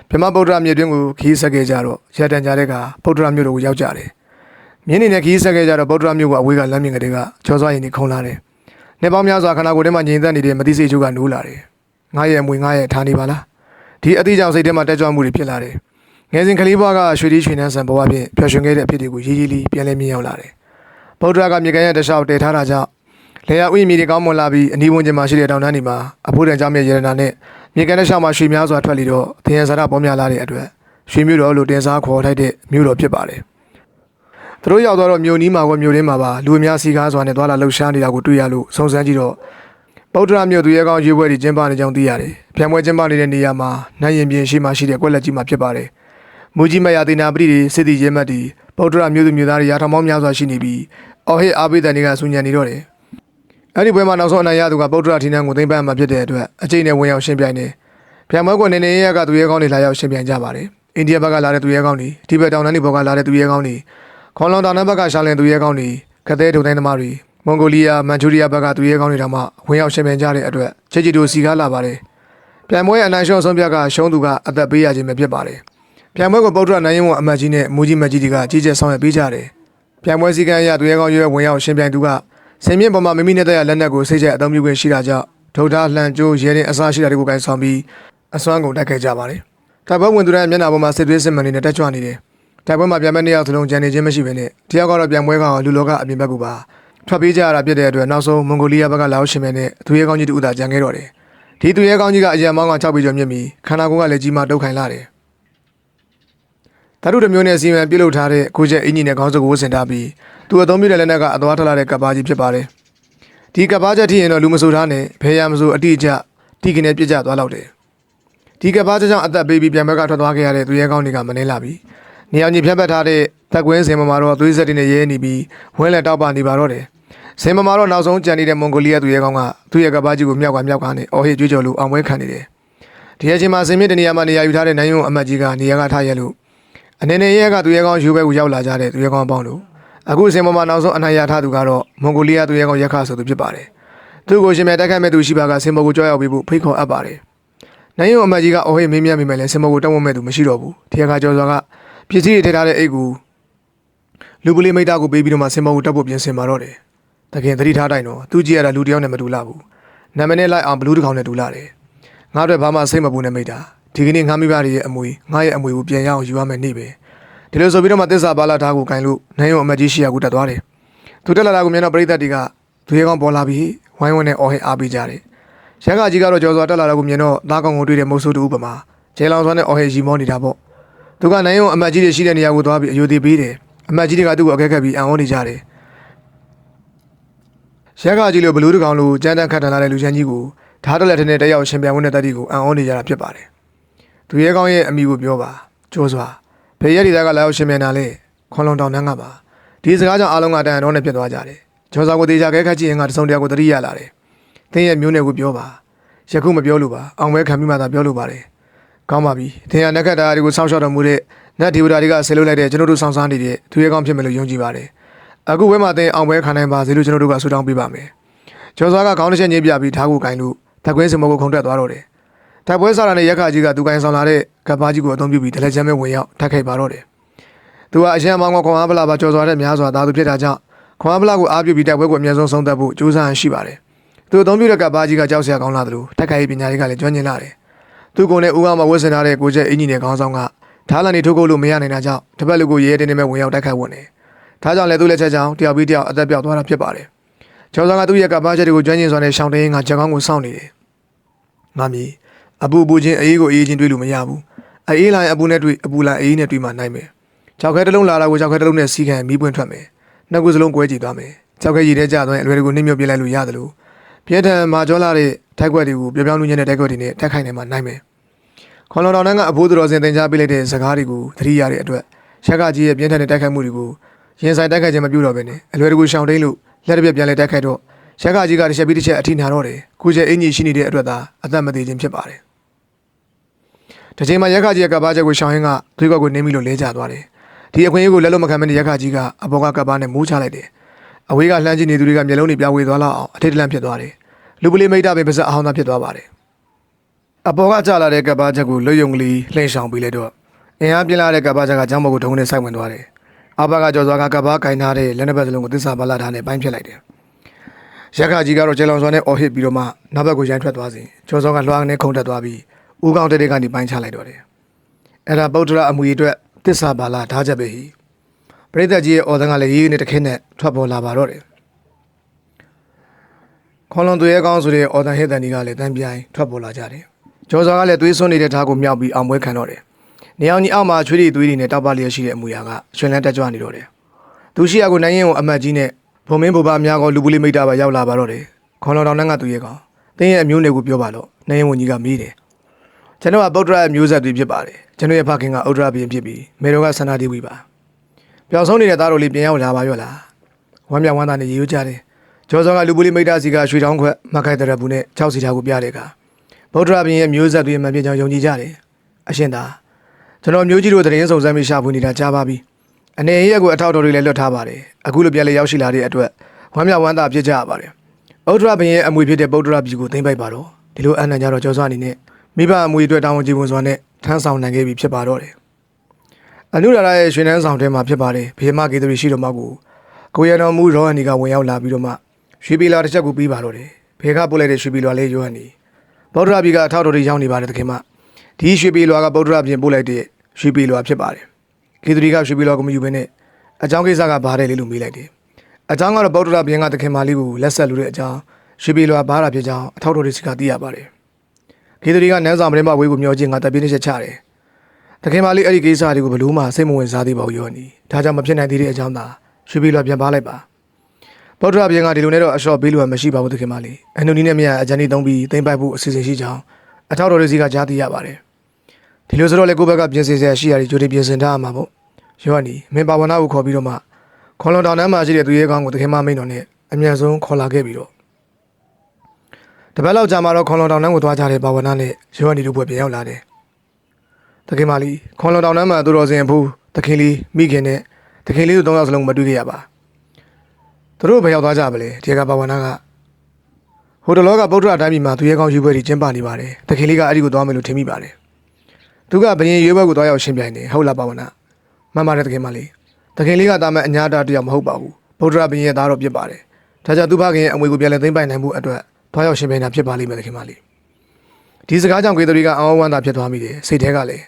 ပြမဗုဒ္ဓမြေတွင်ကိုခီးဆက်ခဲ့ကြတော့ရတန်ကြတဲ့ကဗုဒ္ဓမြို့တို့ကိုရောက်ကြတယ်။မြင်းနေနဲ့ခီးဆက်ခဲ့ကြတော့ဗုဒ္ဓမြို့ကအဝေးကလမ်းမြင်ကလေးကချောစွာရင်နေခုံလာတယ်။နှစ်ပေါင်းများစွာခန္ဓာကိုယ်ထဲမှာငြိမ်သက်နေတဲ့မသိစိတ်ချိုးကနိုးလာတယ်။ငါရဲ့အမွေငါရဲ့ထားနေပါလား။ဒီအတိအကျစိတ်ထဲမှာတက်ကြွမှုတွေဖြစ်လာတယ်။ငယ်စဉ်ကလေးဘွားကရွှေတီးရွှေနှန်းဆန်ဘဝဖြင့်ပျော်ရွှင်ခဲ့တဲ့အဖြစ်တွေကိုရေးရေးလေးပြန်လဲမြင်ရောက်လာတယ်။ဗုဒ္ဓကမြေကမ်းရဲ့တခြားတည်ထားတာကြောင့်လေယာဥယျာဉ်မြေတွေကောင်းမွန်လာပြီးအနီးဝန်းကျင်မှာရှိတဲ့တောင်တန်းတွေမှာအဖို့တန်ကြောင့်မြေရတနာနဲ့ မြေကမ်းတစ်လျှောက်မှာရွှေများစွာထွက်လီတော့သင်္ရဇာရပေါများလာတဲ့အတွက်ရွှေမြို့တော်လို့တင်စားခေါ်ထိုက်တဲ့မြို့တော်ဖြစ်ပါတယ်။သူတို့ရောက်သွားတော့မြို့နီးမှာကမြို့ရင်းမှာပါလူအများစီကားစွာနဲ့သွားလာလှုပ်ရှားနေတာကိုတွေ့ရလို့စုံစမ်းကြည့်တော့ဗုဒ္ဓရာမြို့သူရဲကောင်းရွေးပွဲတွေကျင်းပနေကြောင်းသိရတယ်။ပြန်ပွဲကျင်းပနေတဲ့နေရာမှာနိုင်ရင်ပြင်ရှိမှရှိတဲ့ကွက်လက်ကြီးမှာဖြစ်ပါတယ်။မူကြီးမယာတိနာပရိတွေစစ်တီရဲမတ်တွေဗုဒ္ဓရာမြို့သူမြို့သားတွေရာထောင်ပေါင်းများစွာရှိနေပြီးအော်ဟစ်အားပေးတဲ့နေကဆူညံနေတော့တယ်။ အဲ့ဒီပွဲမှာနောက်ဆုံးအနိုင်ရသူကဗုဒ္ဓရာထီနန်းကိုသိမ့်ပန်းမှာဖြစ်တဲ့အတွက်အကျိန်နဲ့ဝင်ရောက်ရှင်းပြိုင်နေ။ပြန်ပွဲကွနေနေရကသူရဲကောင်းတွေလာရောက်ရှင်းပြိုင်ကြပါတယ်။အိန္ဒိယဘက်ကလာတဲ့သူရဲကောင်းတွေဒီဘက်တောင်တန်းတွေဘက်ကလာတဲ့သူရဲကောင်းတွေခွန်လွန်တောင်တန်းဘက်ကရှာလင်သူရဲကောင်းတွေခသေးထုံတိုင်းသမားတွေမမွန်ဂိုလီးယားမန်ချူရီးယားဘက်ကသူရဲကောင်းတွေတောင်မှဝင်ရောက်ရှင်ပြန်ကြတဲ့အတွက်ချစ်ချီတို့စီကားလာပါတယ်ပြန်ပွဲအနိုင်ရှုံးဆုံးဖြတ်ကရှုံးသူကအသက်ပေးရခြင်းပဲဖြစ်ပါတယ်ပြန်ပွဲကိုပုတ်ထရနိုင်ရင်ဝန်အမတ်ကြီးနဲ့မူကြီးမတ်ကြီးတွေကကြီးကျယ်ဆောင်ရွက်ပေးကြတယ်ပြန်ပွဲစည်းကမ်းအရသူရဲကောင်းရွေးဝင်ရောက်ရှင်ပြန်သူက စင်မြင့်ပေါ်မှာမိမိနဲ့တည်းရလက်နက်ကိုစိတ်ချက်အသုံးပြုခွင့်ရှိတာကြောင့်ဒုဒ္ဒါလှန်ကျိုးရဲရင်အစားရှိတာတွေကိုကင်ဆောင်ပြီးအစွမ်းကုန်တိုက်ခဲ့ကြပါတယ်တိုက်ပွဲဝင်သူတိုင်းမျက်နှာပေါ်မှာစစ်သွေးစစ်မှန်နေနဲ့တက်ကြွနေတယ်တိုက်ပွဲမှာပြန်မဲ့နှစ်ယောက်သလုံးကြံနေခြင်းမရှိဘဲနဲ့တယောက်ကတော့ပြန်ပွဲကောင်လူလောကအပြင်ဘက်ကူပါထွက်ပြေးကြရတာဖြစ်တဲ့အတွက်နောက်ဆုံးမွန်ဂိုလီးယားဘက်ကလာရောက်ရှင်မဲ့နဲ့သူရဲကောင်းကြီးတူတာကြံခဲ့တော့တယ်ဒီသူရဲကောင်းကြီးကအရန်မောင်းက6ပေကျော်မြင့်ပြီးခန္ဓာကိုယ်ကလည်းကြီးမားတုတ်ခိုင်လာတယ်ဓာတုတစ်မျိုးနဲ့စီမံပြုတ်လုထားတဲ့ကိုချက်အင်ဂျင်နဲ့ခေါင်းစုပ်ကိုဝတ်ဆင်ထားပြီး သူအသုံးပြုတဲ့လက်နက်ကအသွားထလာတဲ့ကပ်ပါကြီးဖြစ်ပါတယ်ဒီကပ်ပါချက်ထိရင်တော့လူမဆိုထားနဲ့ဘယ်ရမဆိုအတိအကျတီကနေပြစ်ကျသွားတော့တယ်ဒီကပ်ပါချက်ကြောင့်အသက်ပေးပြီးပြန်ဘက်ကထွက်သွားခဲ့ရတဲ့သူရဲကောင်းတွေကမနှဲလာပြီနေအောင်ကြီးဖြတ်ပတ်ထားတဲ့တက်ကွင်းစင်မမာတော့သွေးဆက်တွေနဲ့ရဲနေပြီးဝဲလက်တောက်ပါနေပါတော့တယ်စင်မမာတော့နောက်ဆုံးကြံနေတဲ့မွန်ဂိုလီးယားသူရဲကောင်းကသူ့ရဲ့ကပ်ပါကြီးကိုမြောက်ကမြောက်ကနဲ့အော်ဟစ်ကြွေးကြော်လို့အောင်ပွဲခံနေတယ်ဒီအချိန်မှာစင်မြင့်တနေရာမှာနေရာယူထားတဲ့နိုင်ယုံအမတ်ကြီးကနေရာကထားရလို့အနေနဲ့ရဲကသူရဲကောင်းယူဘဲကိုရောက်လာကြတဲ့သူရဲကောင်းပေါင်းတို့ အခုအစင်ပေါ်မှာနောက်ဆုံးအနိုင်ရထားသူကတော့မွန်ဂိုလီးယားသူရဲကောင်းရက်ခဆိုသူဖြစ်ပါတယ်သူ့ကိုရှင်မြတ်တက်ခတ်မဲ့သူရှိပါကစင်ပေါ်ကိုကြွရောက်ပြီးဖို့ဖိတ်ခေါ်အပ်ပါတယ်နိုင်ရုံအမတ်ကြီးကအော်ဟေးမင်းမြတ်မိမယ်လဲစင်ပေါ်ကိုတောင်းဝမဲ့သူမရှိတော့ဘူးဒီအခါကျော်စွာကပစ္စည်းတွေထည့်ထားတဲ့အိတ်ကိုလူပလီမိတ်တာကိုပေးပြီးတော့မှစင်ပေါ်ကိုတက်ဖို့ပြင်ဆင်มาတော့တယ်တကယ်သတိထားတိုင်းတော့သူကြည့်ရတာလူတစ်ယောက်နဲ့မတူလာဘူးနာမည်နဲ့လိုက်အောင်ဘလူးတစ်ကောင်နဲ့တူလာတယ်ငါတို့ဘာမှစိတ်မပူနဲ့မိတ်တာဒီကနေ့ငါမိဘတွေရဲ့အမွေငါရဲ့အမွေကိုပြန်ရအောင်ယူရမယ်နေ့ပဲ ဒီလိုဆိုပြီးတော့မှသစ္စာပါလာထားကိုကင်လို့နိုင်ရုံအမတ်ကြီးရှိရကူတက်သွားတယ်။သူတက်လာတာကိုမြင်တော့ပရိသတ်တွေကသူရဲကောင်းပေါ်လာပြီးဝိုင်းဝန်းနဲ့အော်ဟစ်အားပေးကြတယ်။ရန်ကကြီးကတော့ကြော်စွာတက်လာတာကိုမြင်တော့သားကောင်ကိုတွေ့တဲ့မုတ်ဆိုးတူဥပမာဂျဲလောင်စွာနဲ့အော်ဟစ်ရီမောနေတာပေါ့။သူကနိုင်ရုံအမတ်ကြီးတွေရှိတဲ့နေရာကိုသွားပြီးအယူသေးပေးတယ်။အမတ်ကြီးတွေကသူ့ကိုအကဲခတ်ပြီးအံ့ဩနေကြတယ်။ရန်ကကြီးလိုဘလူးတကောင်လိုကြမ်းတမ်းခတ်ထန်လာတဲ့လူချမ်းကြီးကိုဓာတ်တက်လက်ထနဲ့တက်ရောက်ရှင်ပြန်ဝင်တဲ့တက်တီကိုအံ့ဩနေကြတာဖြစ်ပါတယ်။သူရဲကောင်းရဲ့အမိကိုပြောပါကြောစွာ ဘယ်ရက်ဒီသားကလာရောက်ရှင်မြန်တာလဲခွန်လုံတောင်တန်းကပါဒီစကားကြောင့်အားလုံးကတန်အတော်နဲ့ဖြစ်သွားကြတယ်ဂျော်စာကိုတေချာခဲခတ်ကြည့်ရင်ကတစုံတရာကိုတတိရလာတယ်သင်ရဲ့မျိုးနယ်ကိုပြောပါယခုမပြောလို့ပါအောင်မဲခံပြီးမှသာပြောလို့ပါတယ်ကောင်းပါပြီသင်ရနက်ခတ်တာတွေကိုစောင့်ရှောက်တော်မူတဲ့နတ်ဒီဝဒာတွေကဆဲလို့လိုက်တဲ့ကျွန်တော်တို့ဆောင်စားနေတဲ့သူရဲကောင်းဖြစ်မယ်လို့ယုံကြည်ပါတယ်အခုဝဲမှာသင်အောင်မဲခံနိုင်ပါစေလို့ကျွန်တော်တို့ကဆုတောင်းပေးပါမယ်ဂျော်စာကခေါင်းတစ်ချက်ညှိပြပြီးဓာတ်ကိုကင်လို့ဓာတ်ကွင်းစမောကိုခုံတက်သွားတော့တယ် တိုက်ပွဲစားတာနဲ့ရက်ခကြီးကသူကင်ဆောင်လာတဲ့ကပ်ပါကြီးကိုအသုံးပြုပြီးဒလက်ချမ်းပဲဝင်ရောက်ထပ်ခိုက်ပါတော့တယ်။သူကအရန်မောင်းကခွန်အားဗလာပါကြော်စွာတဲ့များစွာသားသူဖြစ်တာကြောင့်ခွန်အားဗလာကိုအားပြုပြီးတိုက်ပွဲကိုအမြဲဆုံးဆုံးသက်ဖို့ကြိုးစားရရှိပါတယ်။သူအသုံးပြုတဲ့ကပ်ပါကြီးကကြောက်စရာကောင်းလာတယ်လို့တက်ခိုက်ပညာရေးကလည်းကျွမ်းကျင်လာတယ်။သူကိုယ်နဲ့ဦးကောင်မဝတ်ဆင်ထားတဲ့ကိုကျက်အင်ဂျင်နဲ့ခေါင်းဆောင်ကဓားလန်နေထုတ်ကုတ်လို့မရနိုင်တာကြောင့်တစ်ပတ်လူကိုရဲရဲတင်းတင်းပဲဝင်ရောက်တိုက်ခိုက်ဝင်တယ်။ဒါကြောင့်လည်းသူ့လက်ချက်ကြောင့်တယောက်ပြီးတယောက်အသက်ပြောက်သွားတာဖြစ်ပါတယ်။ကျောင်းဆောင်ကသူ့ရဲ့ကပ်ပါချက်တွေကိုကျွမ်းကျင်စွာနဲ့ရှောင်းတင်းကချက်ကောင်းကိုစောင့်နေတယ်။ငါမီး အပူပူချင်းအေးကိုအေးချင်းတွေ့လို့မရဘူးအေးလိုင်းအပူနဲ့တွေ့အပူလိုင်းအေးနဲ့တွေ့မှနိုင်မယ်ကြောက်ခဲတစ်လုံးလာတာကိုကြောက်ခဲတစ်လုံးနဲ့စီးခံမီးပွင့်ထွက်မယ်နှစ်ခုစလုံးကွဲကြည့်သွားမယ်ကြောက်ခဲရည်ထဲကျသွားရင်အလွယ်တကူနှိမ့်မြုပ်ပြလိုက်လို့ရတယ်လို့ပြဲထန်မာကြောလာတဲ့ထိုက်ခွက်တွေကိုပြောပြောင်းလူညံ့တဲ့တိုက်ခွက်တွေနဲ့တက်ခိုင်နေမှနိုင်မယ်ခွန်လောင်တော်နှန်းကအဖိုးတော်စင်တင် जा ပေးလိုက်တဲ့စကားတွေကိုသတိရတဲ့အတွက်ရက်ကကြီးရဲ့ပြင်းထန်တဲ့တိုက်ခိုက်မှုတွေကိုရင်ဆိုင်တိုက်ခိုက်ခြင်းမပြုတော့ဘဲနဲ့အလွယ်တကူရှောင်တိန်လို့လက်တစ်ပြက်ပြန်လဲတိုက်ခိုက်တော့ရက်ကကြီးကတစ်ချက်ပြီးတစ်ချက်အထိနာတော့တယ်ကိုကျဲအင်ကြီးရှိနေတဲ့အတွက်သာအသက်မသေးခြင်းဖြစ်ပါတယ် ဒီချိန်မှာရက်ခကြီးရဲ့ကပ်ပါချက်ကိုရှောင်းဟင်းကသွေးကွက်ကိုနင်းပြီးလို့လဲကျသွားတယ်ဒီအခွင့်အရေးကိုလက်လို့မခံမနဲ့ရက်ခကြီးကအပေါ်ကကပ်ပါနဲ့မိုးချလိုက်တယ်အဝေးကလှမ်းကြည့်နေသူတွေကမျက်လုံးတွေပြဝေသွားလောက်အောင်အထိတ်တလန့်ဖြစ်သွားတယ်လူပလီမိတ်တာပဲပါစက်အဟောင်းသားဖြစ်သွားပါတယ်အပေါ်ကကျလာတဲ့ကပ်ပါချက်ကိုလွတ်ယုံကလေးလှည့်ဆောင်ပြီးလိုက်တော့အင်အားပြင်းလာတဲ့ကပ်ပါချက်ကကျောင်းဘုတ်ကိုထုံးနဲ့စိုက်ဝင်သွားတယ်အဘကကြော်စွာကကပ်ပါကင်ထားတဲ့လက်နှစ်ဘက်စလုံးကိုသစ္စာပါလာထားနဲ့ပိုင်းဖြစ်လိုက်တယ်ရက်ခကြီးကတော့ကျေလောင်စွာနဲ့အော်ဟစ်ပြီးတော့မှနောက်ဘက်ကိုရန်ထွက်သွားစဉ်ကျော်စောကလွှားနဲ့ခုန်တက်သွားပြီး ဦးကောင်းတဲ့တဲ့ကနေပိုင်းချလိုက်တော့တယ်အဲ့ဒါဗုဒ္ဓရအမူအတွေ့သစ္စာပါလာဓာချက်ပဲဟိပရိသတ်ကြီးရဲ့အော်သံကလည်းရေးရေးနဲ့တခင်းနဲ့ထွက်ပေါ်လာပါတော့တယ်ခေါလွန်သူရဲကောင်းဆိုတဲ့အော်သံဟစ်တန်ဒီကလည်းတန်ပြိုင်ထွက်ပေါ်လာကြတယ်ကျော်စောကလည်းသွေးစွန်းနေတဲ့ဓာတ်ကိုမြောက်ပြီးအောင်ပွဲခံတော့တယ်နေအောင်ကြီးအောက်မှာချွေးတွေသွေးတွေနဲ့တောက်ပလျက်ရှိတဲ့အမူအရာကရှင်လန်းတက်ကြွနေတော့တယ်သူရှိရကိုနိုင်ရင်ကိုအမတ်ကြီးနဲ့ဘုံမင်းဘုရားအများကလူပူလေးမိတ်တာပါရောက်လာပါတော့တယ်ခေါလွန်တော်နှန်းကသူရဲကောင်းတင်းရဲ့အမျိုးတွေကိုပြောပါလို့နိုင်ရင်ဝန်ကြီးကမေးတယ် ကျွန်တော်ကဗုဒ္ဓရဲ့မျိုးဆက်တွေဖြစ်ပါတယ်ကျွန်တော်ရဲ့ဖခင်ကဥဒ္ဒရာဘုရင်ဖြစ်ပြီးမေတော်ကဆန္ဒတိဝိပါပျောက်ဆုံးနေတဲ့သားတို့လေးပြန်ရောက်လာပါရော့လားဝမ်းမြောက်ဝမ်းသာနဲ့ရေရွကြတယ်ကျော်စောကလူပူလေးမိတ်တာစီကရွှေတောင်းခွက်မခိုက်တဲ့ဘူးနဲ့၆စီထားကိုပြတဲ့ကဗုဒ္ဓရာဘုရင်ရဲ့မျိုးဆက်တွေမှပြကြောင်ယုံကြည်ကြတယ်အရှင်သာကျွန်တော်မျိုးကြီးတို့တရင်စုံစမ်းပြီးရှာဖွေနေတာကြားပါပြီအနေရက်ကိုအထောက်တော်တွေလည်းလွတ်ထားပါတယ်အခုလိုပြန်လေရောက်ရှိလာတဲ့အတွက်ဝမ်းမြောက်ဝမ်းသာဖြစ်ကြရပါတယ်ဥဒ္ဒရဘုရင်အမွေဖြစ်တဲ့ပုဒ္ဒရာပြည်ကိုသိမ့်ပိုက်ပါတော့ဒီလိုအနံ့ကြတော့ကြောစွာအနေနဲ့ မိဘအမွေအတွက်တောင်းဝန်ကြီးဝန်စွာနဲ့ထမ်းဆောင်နိုင်ခဲ့ပြီဖြစ်ပါတော့တယ်အနုရာရရဲ့ရွှေနှန်းဆောင်ထဲမှာဖြစ်ပါတယ်ဘုရင်မကေသရီရှိတော်မှာကိုကိုရတော်မူရောဟန်ဒီကဝင်ရောက်လာပြီးတော့မှရွှေပြည်လာတစ်ချက်ကိုပြီးပါတော့တယ်ဖေခပို့လိုက်တဲ့ရွှေပြည်လာလေးရောဟန်ဒီဗုဒ္ဓရာပြည်ကအထောက်တော်တွေရောက်နေပါတယ်တခင်မဒီရွှေပြည်လာကဗုဒ္ဓရာပြည်ပို့လိုက်တဲ့ရွှေပြည်လာဖြစ်ပါတယ်ကေသရီကရွှေပြည်လာကိုမယူဘဲနဲ့အကြောင်းကိစ္စကဘာတဲ့လေလို့မေးလိုက်တယ်အကြောင်းကတော့ဗုဒ္ဓရာပြည်ကတခင်မလေးကိုလက်ဆက်လူတဲ့အကြောင်းရွှေပြည်လာဘားတာဖြစ်ကြောင်းအထောက်တော်တွေစီကသိရပါတယ် ကေသရီကနန်းဆောင်မင်းမဝေးကိုမျောချင်းကတပ်ပြင်းတစ်ချက်ချတယ်တခင်မလေးအဲ့ဒီကိစ္စတွေကိုဘယ်လို့မှစိတ်မဝင်စားသေးပါဘူးရောနီဒါကြောင့်မဖြစ်နိုင်သေးတဲ့အကြောင်းသာရွှေပြည်လာပြန်ပါလိုက်ပါဗုဒ္ဓဘုရင်ကဒီလိုနဲ့တော့အလျှော့ပေးလို့မရှိပါဘူးတခင်မလေးအန်တိုနီနဲ့မြတ်အဂျန်နီသုံးပြီးသိမ့်ပိုက်ဖို့အစီအစဉ်ရှိကြောင်းအထောက်တော်လေးစီကကြားသိရပါတယ်ဒီလိုဆိုတော့လေကိုယ့်ဘက်ကပြင်ဆင်စရာရှိရတယ်ကြိုတင်ပြင်ဆင်ထားရမှာပေါ့ယောဟန်နီမင်းပါဝနာကိုခေါ်ပြီးတော့မှခွန်လွန်တောင်တန်းမှာရှိတဲ့သူရဲကောင်းကိုတခင်မမိန်တော်နဲ့အမြန်ဆုံးခေါ်လာခဲ့ပြီးတော့ တပတ်လောက်ကြာမှတော့ခွန်လွန်တောင်တန်းကိုသွားကြတဲ့ပါဝနာနဲ့ယောဟန်နီတို့ဘက်ပြန်ရောက်လာတယ်တခင်မလေးခွန်လွန်တောင်တန်းမှာသူတော်စင်ဖူးတခင်လေးမိခင်နဲ့တခင်လေးတို့သုံးယောက်စလုံးမတွေ့ခဲ့ရပါသူတို့ဘယ်ရောက်သွားကြပါလဲဒီကဘာဝနာကဟိုတလောကဗုဒ္ဓအတိုင်းပြည်မှာသူရဲကောင်းရွေးပွဲတွေကျင်းပနေပါတယ်တခင်လေးကအဲ့ဒီကိုသွားမယ်လို့ထင်မိပါတယ်သူကဘယင်ရွေးပွဲကိုသွားရောက်ရှင်းပြနေဟုတ်လားဘာဝနာမှန်ပါတယ်တခင်မလေးတခင်လေးကတာမန်အညာတာတယောက်မဟုတ်ပါဘူးဗုဒ္ဓဘယင်ရဲ့သားတော်ဖြစ်ပါတယ်ဒါကြောင့်သူဖခင်ရဲ့အမွေကိုပြန်လည်သိမ်းပိုက်နိုင်မှုအတွက် သွားရောက်ရှင်းပြနေတာဖြစ်ပါလိမ့်မယ်တခင်မလေးဒီစကားကြောင့်ကေသရီကအံ့ဩဝမ်းသာဖြစ်သွားမိတယ်စိတ်ထဲကလည်း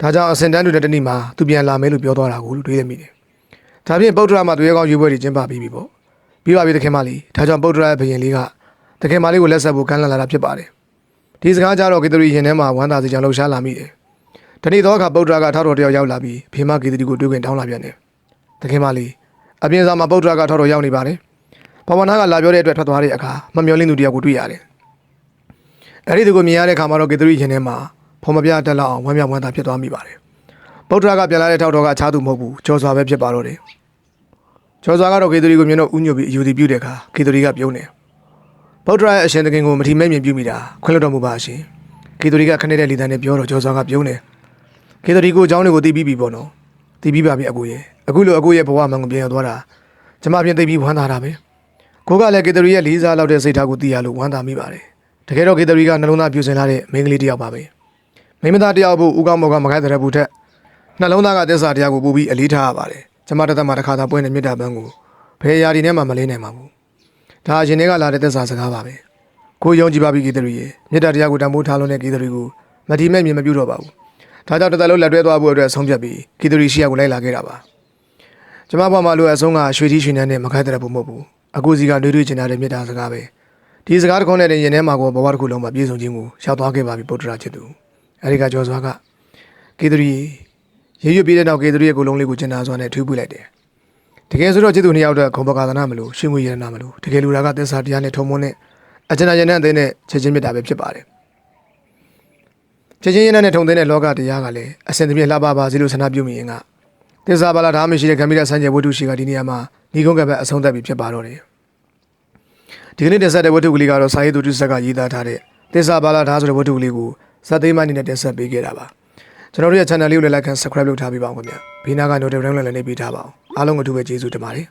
ဒါကြောင့်အစင်တန်းတွေတဲ့တနေ့မှာသူပြန်လာမယ်လို့ပြောသွားတာကိုတွေးရမိတယ်ဒါဖြင့်ပုတ္တရာမှာသူရဲကောင်းရွေးပွဲတွေကျင်းပပြီးပြီပေါ့ပြီးပါပြီတခင်မလေးဒါကြောင့်ပုတ္တရာရဲ့ဘုရင်လေးကတခင်မလေးကိုလက်ဆက်ဖို့ကမ်းလှမ်းလာတာဖြစ်ပါတယ်ဒီစကားကြတော့ကေတရီရင်ထဲမှာဝမ်းသာစေကြောင်လှုပ်ရှားလာမိတယ်ဒီနေ့တော့အခါပုတ္တရာကထောက်တော်တယောက်ရောက်လာပြီးဖေမကေတရီကိုတွေ့ခွင့်တောင်းလာပြန်တယ်တခင်မလေးအပြင်ဆောင်မှာပုတ္တရာကထောက်တော်ရောက်နေပါတယ် ပဝနာကလာပြောတဲ့အတွက်ထွက်သွားတဲ့အခါမမျောလင်းသူတယောက်ကိုတွေ့ရတယ်အဲ့ဒီသူကိုမြင်ရတဲ့အခါမှာတော့ကေတရီရင်ထဲမှာဖုံမပြတက်လောက်အောင်ဝမ်းမြောက်ဝမ်းသာဖြစ်သွားမိပါတယ်ပုတ္တရာကပြန်လာတဲ့ထောက်တော်ကအခြားသူမဟုတ်ဘူးကျော်စွာပဲဖြစ်ပါတော့တယ်ကျော်စွာကတော့ကေတရီကိုမြင်တော့ဥညွတ်ပြီးအယူသည်ပြုတဲ့အခါကေတရီကပြုံးတယ်ဗုဒ္ဓရာရဲ့အရှင်သခင်ကိုမထီမဲ့မြင်ပြုမိတာခွင့်လွှတ်တော်မူပါအရှင်ကေတရီကခနဲ့တဲ့လီတန်နဲ့ပြောတော့ကျော်စွာကပြုံးတယ်ကေတရီကိုအကြောင်းတွေကိုသိပြီးပြီပေါ့နော်သိပြီးပါပြီအကိုရဲ့အခုလိုအကိုရဲ့ဘဝမှန်ကိုပြန်ရောက်သွားတာကျမပြင်သိပြီးဝမ်းသာတာပဲ ကိုကလည်းကေတရီရဲ့လေးစားလောက်တဲ့စိတ်ထားကိုသိရလို့ဝမ်းသာမိပါတယ်တကယ်တော့ကေတရီကနှလုံးသားပြူစင်လာတဲ့မိန်းကလေးတစ်ယောက်ပါပဲမိန်းမသားတစ်ယောက်ဖို့ဦးကောင်းမောကမခိုင်းတဲ့ဘူးထက်နှလုံးသားကသစ္စာတရားကိုပို့ပြီးအလေးထားရပါတယ်ကျမတသက်မှာတစ်ခါသာပွင့်တဲ့မေတ္တာပန်းကိုဘယ်ရာဒီနဲ့မှမလေးနိုင်ပါဘူးဒါအရင်တွေကလာတဲ့သက်စာစကားပါပဲကိုယုံကြည်ပါပြီကေတရီရေမေတ္တာတရားကိုတန်ဖိုးထားလို့တဲ့ကေတရီကိုမတီမဲ့မြင်မပြုတော့ပါဘူးဒါကြောင့်တစ်သက်လုံးလက်တွဲသွားဖို့အတွက်ဆုံးဖြတ်ပြီးကေတရီရှိရကိုလိုက်လာခဲ့တာပါကျမဘွားမလို့အဆုံးကရွှေတီရွှေနန်းနဲ့မခိုက်တဲ့ဘုံမဟုတ်ဘူး အခုစီကတွေးတွေးချင်တဲ့မေတ္တာစကားပဲဒီစကားတစ်ခုနဲ့တင်ရင်ထဲမှာကိုဘဝတစ်ခုလုံးမှာပြည့်စုံခြင်းကိုရှောက်သွားခဲ့ပါပြီပုတ္တရာချစ်သူအဲဒီကကျော်စွာကကေတရီရေရွတ်ပြီးတဲ့နောက်ကေတရီရဲ့ကိုယ်လုံးလေးကိုကျင်နာစွာနဲ့ထွေးပွေလိုက်တယ်တကယ်ဆိုတော့ကျေသူနှစ်ယောက်အတွက်ခုံပကာသနာမလို့ရှင်ငွေရတနာမလို့တကယ်လူတာကသစ္စာတရားနဲ့ထုံမွန်းနဲ့အကျဉ်းရည်နဲ့အသိနဲ့ချက်ချင်းမြတ်တာပဲဖြစ်ပါတယ်ချက်ချင်းရည်နဲ့ထုံသိတဲ့လောကတရားကလည်းအစဉ်တပြည့်လှပပါစေလို့ဆန္ဒပြုမိရင်က သစ္စာပါလာဓာမရှိတဲ့ဂမိရဆန်းကျယ်ဝတ္ထုရှိကဒီနေရာမှာညီကုန်းကပ်ပဲအဆုံးသတ်ပြီးဖြစ်ပါတော့တယ်ဒီကနေ့တင်ဆက်တဲ့ဝတ္ထုကလေးကတော့စာရေးသူတုဆက်ကရေးသားထားတဲ့သစ္စာပါလာဓာဆိုတဲ့ဝတ္ထုကလေးကိုစက်သိမ်းမအနေနဲ့တင်ဆက်ပေးခဲ့တာပါကျွန်တော်တို့ရဲ့ channel လေးကိုလည်း like and subscribe လုပ်ထားပေးပါဦးခင်ဗျာဘေးနားက notification လည်းလေးပေးထားပါအောင်အားလုံးကတူပဲကျေးဇူးတင်ပါတယ်